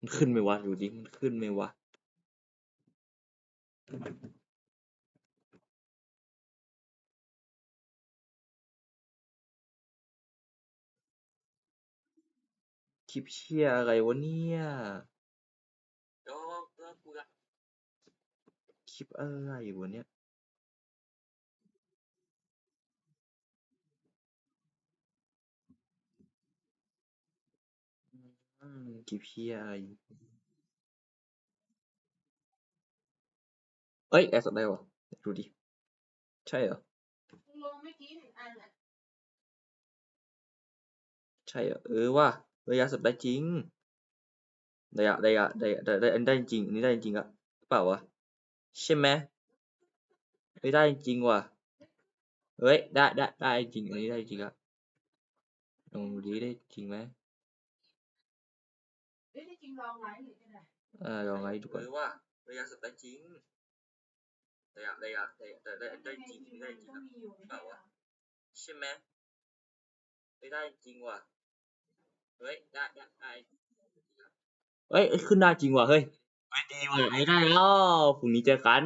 มันขึ้นไหมวะดูดิมันขึ้นไหมวะคลิปเชี่ยอะไรวะเนี่ยเดี๋ยวเลิกกูละคลิปอะไรวะเนี่ย อืมคลิปเชี่ยรเอ้ยแอดสดได้วะดูดิ ใช่เหรอ ลงไม่กินอันน่ะใช่เหรอ เออว่ะระยะสดได้จริงระยะระยะได้ได้ได้อันนี้ได้จริงอันนี้ได้จริงอะเปล่าวะ ใช่ไหมเฮ้ยได้จริงว่ะเฮ้ย ได้ได้ได้จริงอันนี้ได้จริงอะลองดูดิได้จริงไหม ยที่จริงลองไลฟ์หรือจะได้อ่าลองไลฟ์ดูเอก่อนอว่าระยะสดได้จริงระยะระยะระยะได้ได้ได้จริงได้จริงก็อะมีอยู่ไม่ใช่เหรอใช่ไหมไม่ได้จริงว่ะเฮ้ยได้ได้ได้เอ้ยเอ้ยขึ้นได้จริงว่ะเฮ้ยเฮ้ยดีว่ะไอ้ได้แล้วพรุ่งนี้เจอกัน